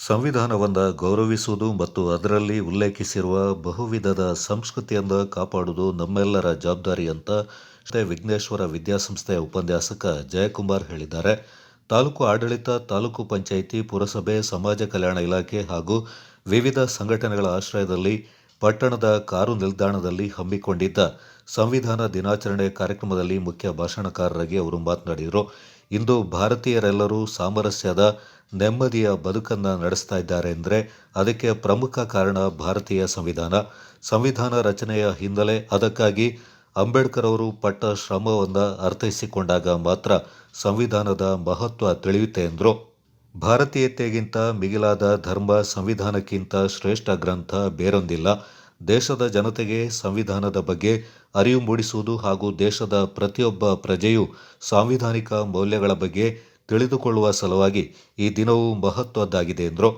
ಸಂವಿಧಾನವನ್ನು ಗೌರವಿಸುವುದು ಮತ್ತು ಅದರಲ್ಲಿ ಉಲ್ಲೇಖಿಸಿರುವ ಬಹುವಿಧದ ಸಂಸ್ಕೃತಿಯನ್ನು ಕಾಪಾಡುವುದು ನಮ್ಮೆಲ್ಲರ ಜವಾಬ್ದಾರಿ ಅಂತ ಶ್ರೀ ವಿಘ್ನೇಶ್ವರ ವಿದ್ಯಾಸಂಸ್ಥೆಯ ಉಪನ್ಯಾಸಕ ಜಯಕುಮಾರ್ ಹೇಳಿದ್ದಾರೆ. ತಾಲೂಕು ಆಡಳಿತ, ತಾಲೂಕು ಪಂಚಾಯಿತಿ, ಪುರಸಭೆ, ಸಮಾಜ ಕಲ್ಯಾಣ ಇಲಾಖೆ ಹಾಗೂ ವಿವಿಧ ಸಂಘಟನೆಗಳ ಆಶ್ರಯದಲ್ಲಿ ಪಟ್ಟಣದ ಕಾರು ನಿಲ್ದಾಣದಲ್ಲಿ ಹಮ್ಮಿಕೊಂಡಿದ್ದ ಸಂವಿಧಾನ ದಿನಾಚರಣೆ ಕಾರ್ಯಕ್ರಮದಲ್ಲಿ ಮುಖ್ಯ ಭಾಷಣಕಾರರಾಗಿ ಅವರು ಮಾತನಾಡಿದರು. ಇಂದು ಭಾರತೀಯರೆಲ್ಲರೂ ಸಾಮರಸ್ಯದ ನೆಮ್ಮದಿಯ ಬದುಕನ್ನು ನಡೆಸ್ತಾ ಇದ್ದಾರೆ ಅಂದರೆ ಅದಕ್ಕೆ ಪ್ರಮುಖ ಕಾರಣ ಭಾರತೀಯ ಸಂವಿಧಾನ. ಸಂವಿಧಾನ ರಚನೆಯ ಹಿನ್ನೆಲೆ ಅದಕ್ಕಾಗಿ ಅಂಬೇಡ್ಕರ್ ಅವರು ಪಟ್ಟ ಶ್ರಮವನ್ನು ಅರ್ಥೈಸಿಕೊಂಡಾಗ ಮಾತ್ರ ಸಂವಿಧಾನದ ಮಹತ್ವ ತಿಳಿಯುತ್ತೆ ಎಂದರು ಭಾರತೀಯತೆಗಿಂತ ಮಿಗಿಲಾದ ಧರ್ಮ ಸಂವಿಧಾನಕ್ಕಿಂತ ಶ್ರೇಷ್ಠ ಗ್ರಂಥ ಬೇರೊಂದಿಲ್ಲ. ದೇಶದ ಜನತೆಗೆ ಸಂವಿಧಾನದ ಬಗ್ಗೆ ಅರಿವು ಮೂಡಿಸುವುದು ಹಾಗೂ ದೇಶದ ಪ್ರತಿಯೊಬ್ಬ ಪ್ರಜೆಯು ಸಾಂವಿಧಾನಿಕ ಮೌಲ್ಯಗಳ ಬಗ್ಗೆ ತಿಳಿದುಕೊಳ್ಳುವ ಸಲುವಾಗಿ ಈ ದಿನವು ಮಹತ್ವದ್ದಾಗಿದೆ ಎಂದರು.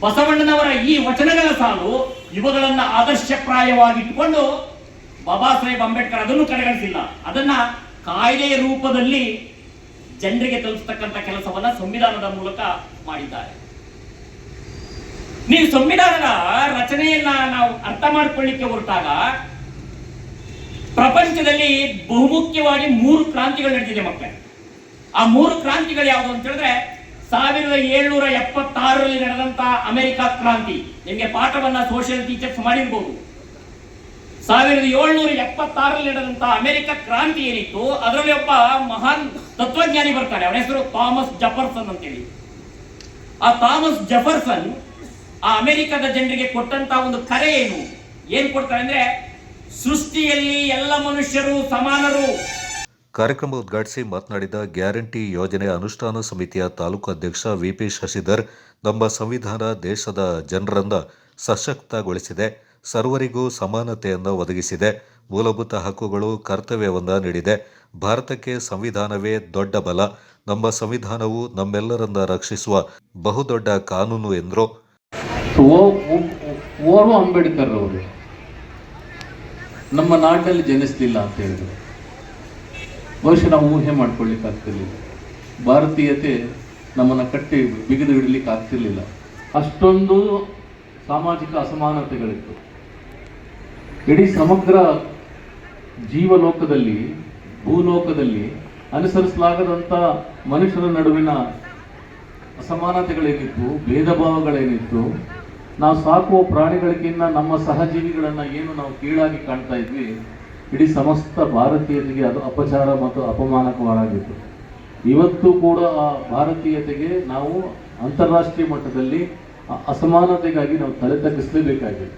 ಬಸವಣ್ಣನವರ ಈ ವಚನಗಳ ಸಾಲು ಇವುಗಳನ್ನ ಆದರ್ಶಪ್ರಾಯವಾಗಿಟ್ಟುಕೊಂಡು ಬಾಬಾ ಸಾಹೇಬ್ ಅಂಬೇಡ್ಕರ್ ಅದನ್ನು ಕಡೆಗಣಿಸಿಲ್ಲ. ಅದನ್ನ ಕಾಯ್ದೆಯ ರೂಪದಲ್ಲಿ ಜನರಿಗೆ ತಲುಪಿಸ್ತಕ್ಕಂಥ ಕೆಲಸವನ್ನ ಸಂವಿಧಾನದ ಮೂಲಕ ಮಾಡಿದ್ದಾರೆ. ನೀವು ಸಂವಿಧಾನದ ರಚನೆಯನ್ನ ನಾವು ಅರ್ಥ ಮಾಡ್ಕೊಳ್ಳಿಕ್ಕೆ ಹೊರಟಾಗ ಪ್ರಪಂಚದಲ್ಲಿ ಬಹುಮುಖ್ಯವಾಗಿ ಮೂರು ಕ್ರಾಂತಿಗಳು ನಡೆದಿದೆ ಮಕ್ಕಳೇ. ಆ ಮೂರು ಕ್ರಾಂತಿಗಳು ಯಾವುದು ಅಂತ ಹೇಳಿದ್ರೆ ಸಾವಿರದ ಏಳ್ನೂರ ಎಪ್ಪತ್ತಾರರಲ್ಲಿ ನಡೆದಂತ ಅಮೆರಿಕ ಕ್ರಾಂತಿ. ನಿಮಗೆ ಪಾಠವನ್ನ ಸೋಷಿಯಲ್ ಟೀಚರ್ಸ್ ಮಾಡಿರ್ಬೋದು. ಸಾವಿರದ ಏಳ್ನೂರ ಎಪ್ಪತ್ತಾರರಲ್ಲಿ ನಡೆದಂತ ಅಮೆರಿಕ ಕ್ರಾಂತಿ ಏನಿತ್ತು, ಅದರಲ್ಲಿ ಒಬ್ಬ ಮಹಾನ್ ತತ್ವಜ್ಞಾನಿ ಬರ್ತಾರೆ. ಅವನ ಹೆಸರು ಥಾಮಸ್ ಜಫರ್ಸನ್ ಅಂತೇಳಿ. ಆ ಥಾಮಸ್ ಜಫರ್ಸನ್ ಆ ಅಮೆರಿಕದ ಜನರಿಗೆ ಕೊಟ್ಟಂತ ಒಂದು ಕರೆ ಏನು? ಏನ್ ಕೊಡ್ತಾರೆ ಅಂದ್ರೆ, ಸೃಷ್ಟಿಯಲ್ಲಿ ಎಲ್ಲ ಮನುಷ್ಯರು ಸಮಾನರು. ಕಾರ್ಯಕ್ರಮ ಉದ್ಘಾಟಿಸಿ ಮಾತನಾಡಿದ ಗ್ಯಾರಂಟಿ ಯೋಜನೆ ಅನುಷ್ಠಾನ ಸಮಿತಿಯ ತಾಲೂಕು ಅಧ್ಯಕ್ಷ ವಿಪಿ ಶಶಿಧರ್, ನಮ್ಮ ಸಂವಿಧಾನ ದೇಶದ ಜನರನ್ನು ಸಶಕ್ತಗೊಳಿಸಿದೆ, ಸರ್ವರಿಗೂ ಸಮಾನತೆಯನ್ನು ಒದಗಿಸಿದೆ, ಮೂಲಭೂತ ಹಕ್ಕುಗಳು ಕರ್ತವ್ಯವನ್ನು ನೀಡಿದೆ, ಭಾರತಕ್ಕೆ ಸಂವಿಧಾನವೇ ದೊಡ್ಡ ಬಲ, ನಮ್ಮ ಸಂವಿಧಾನವು ನಮ್ಮೆಲ್ಲರನ್ನ ರಕ್ಷಿಸುವ ಬಹುದೊಡ್ಡ ಕಾನೂನು ಎಂದರು ಓ- ಓರ್ವ ಅಂಬೇಡ್ಕರ್ ಅವರು ನಮ್ಮ ನಾಟಲ್ಲಿ ಜನಿಸಲಿಲ್ಲ ಅಂತ ಹೇಳಿದ್ರು. ಬಹುಶಃ ನಾವು ಊಹೆ ಮಾಡ್ಕೊಳ್ಳಿಕ್ಕೆ ಆಗ್ತಿರ್ಲಿಲ್ಲ. ಭಾರತೀಯತೆ ನಮ್ಮನ್ನು ಕಟ್ಟಿ ಬಿಗಿದು ಹಿಡಲಿಕ್ಕೆ ಆಗ್ತಿರ್ಲಿಲ್ಲ. ಅಷ್ಟೊಂದು ಸಾಮಾಜಿಕ ಅಸಮಾನತೆಗಳಿತ್ತು. ಇಡೀ ಸಮಗ್ರ ಜೀವಲೋಕದಲ್ಲಿ, ಭೂಲೋಕದಲ್ಲಿ ಅನುಸರಿಸಲಾಗದಂಥ ಮನುಷ್ಯರ ನಡುವಿನ ಅಸಮಾನತೆಗಳೇನಿತ್ತು ಭೇದ ಭಾವಗಳೇನಿತ್ತು ನಾವು ಸಾಕುವ ಪ್ರಾಣಿಗಳಿಗಿಂತ ನಮ್ಮ ಸಹಜೀವಿಗಳನ್ನು ಏನು ನಾವು ಕೀಳಾಗಿ ಕಾಣ್ತಾ ಇದ್ವಿ, ಇಡೀ ಸಮಸ್ತ ಭಾರತೀಯತೆಗೆ ಅದು ಅಪಚಾರ ಮತ್ತು ಅಪಮಾನಕವಾಗಿತ್ತು ಇವತ್ತು ಕೂಡ ಆ ಭಾರತೀಯತೆಗೆ ನಾವು ಅಂತಾರಾಷ್ಟ್ರೀಯ ಮಟ್ಟದಲ್ಲಿ ಅಸಮಾನತೆಗಾಗಿ ನಾವು ತಲೆ ತಗ್ಗಿಸಲೇಬೇಕಾಗಿದೆ.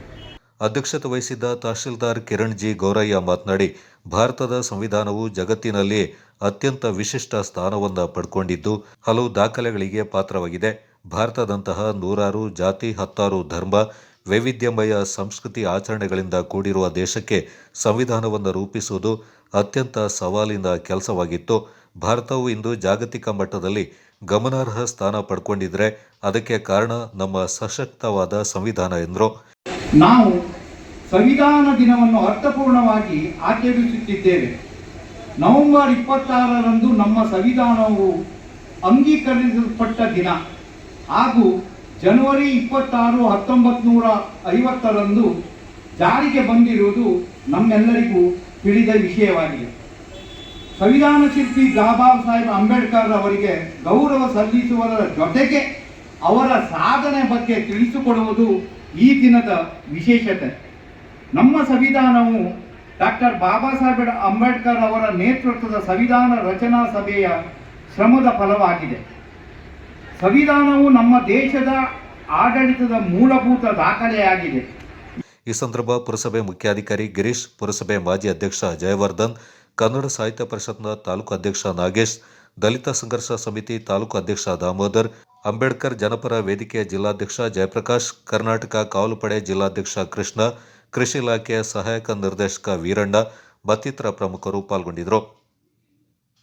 ಅಧ್ಯಕ್ಷತೆ ವಹಿಸಿದ್ದ ತಹಶೀಲ್ದಾರ್ ಕಿರಣ್ ಜಿ ಗೌರಯ್ಯ ಮಾತನಾಡಿ, ಭಾರತದ ಸಂವಿಧಾನವು ಜಗತ್ತಿನಲ್ಲಿ ಅತ್ಯಂತ ವಿಶಿಷ್ಟ ಸ್ಥಾನವನ್ನು ಪಡ್ಕೊಂಡಿದ್ದು, ಹಲವು ದಾಖಲೆಗಳಿಗೆ ಪಾತ್ರವಾಗಿದೆ. ಭಾರತದಂತಹ ನೂರಾರು ಜಾತಿ, ಹತ್ತಾರು ಧರ್ಮ, ವೈವಿಧ್ಯಮಯ ಸಂಸ್ಕೃತಿ ಆಚರಣೆಗಳಿಂದ ಕೂಡಿರುವ ದೇಶಕ್ಕೆ ಸಂವಿಧಾನವನ್ನು ರೂಪಿಸುವುದು ಅತ್ಯಂತ ಸವಾಲಿನ ಕೆಲಸವಾಗಿತ್ತು. ಭಾರತವು ಇಂದು ಜಾಗತಿಕ ಮಟ್ಟದಲ್ಲಿ ಗಮನಾರ್ಹ ಸ್ಥಾನ ಪಡ್ಕೊಂಡಿದ್ರೆ ಅದಕ್ಕೆ ಕಾರಣ ನಮ್ಮ ಸಶಕ್ತವಾದ ಸಂವಿಧಾನ ಎಂದರು. ನಾವು ಸಂವಿಧಾನ ದಿನವನ್ನು ಅರ್ಥಪೂರ್ಣವಾಗಿ ಆಚರಿಸುತ್ತಿದ್ದೇವೆ. ನವೆಂಬರ್ ಇಪ್ಪತ್ತಾರರಂದು ನಮ್ಮ ಸಂವಿಧಾನವು ಅಂಗೀಕರಿಸಲ್ಪಟ್ಟ ದಿನ. ಹಾಗೂ ಜನವರಿ ಇಪ್ಪತ್ತಾರು ಹತ್ತೊಂಬತ್ತು ನೂರ ಐವತ್ತರಂದು ಜಾರಿಗೆ ಬಂದಿರುವುದು ನಮ್ಮೆಲ್ಲರಿಗೂ ತಿಳಿದ ವಿಷಯವಾಗಿದೆ. ಸಂವಿಧಾನ ಶಿಲ್ಪಿ ಬಾಬಾ ಸಾಹೇಬ್ ಅಂಬೇಡ್ಕರ್ ಅವರಿಗೆ ಗೌರವ ಸಲ್ಲಿಸುವುದರ ಜೊತೆಗೆ ಅವರ ಸಾಧನೆ ಬಗ್ಗೆ ತಿಳಿಸಿಕೊಡುವುದು ಈ ದಿನದ ವಿಶೇಷತೆ. ನಮ್ಮ ಸಂವಿಧಾನವು ಡಾಕ್ಟರ್ ಬಾಬಾ ಸಾಹೇಬ್ ಅಂಬೇಡ್ಕರ್ ಅವರ ನೇತೃತ್ವದ ಸಂವಿಧಾನ ರಚನಾ ಸಭೆಯ ಶ್ರಮದ ಫಲವಾಗಿದೆ. ಸಂವಿಧಾನವು ನಮ್ಮ ದೇಶದ ಆಡಳಿತದ ಮೂಲಭೂತ ದಾಖಲೆಯಾಗಿದೆ. ಈ ಸಂದರ್ಭ ಪುರಸಭೆ ಮುಖ್ಯಾಧಿಕಾರಿ ಗಿರೀಶ್, ಪುರಸಭೆ ಮಾಜಿ ಅಧ್ಯಕ್ಷ ಜಯವರ್ಧನ್, ಕನ್ನಡ ಸಾಹಿತ್ಯ ಪರಿಷತ್ನ ತಾಲೂಕು ಅಧ್ಯಕ್ಷ ನಾಗೇಶ್, ದಲಿತ ಸಂಘರ್ಷ ಸಮಿತಿ ತಾಲೂಕು ಅಧ್ಯಕ್ಷ ದಾಮೋದರ್, ಅಂಬೇಡ್ಕರ್ ಜನಪರ ವೇದಿಕೆಯ ಜಿಲ್ಲಾಧ್ಯಕ್ಷ ಜಯಪ್ರಕಾಶ್, ಕರ್ನಾಟಕ ಕಾವಲುಪಡೆ ಜಿಲ್ಲಾಧ್ಯಕ್ಷ ಕೃಷ್ಣ, ಕೃಷಿ ಇಲಾಖೆಯ ಸಹಾಯಕ ನಿರ್ದೇಶಕ ವೀರಣ್ಣ ಮತ್ತಿತರ ಪ್ರಮುಖರು ಪಾಲ್ಗೊಂಡಿದ್ದರು.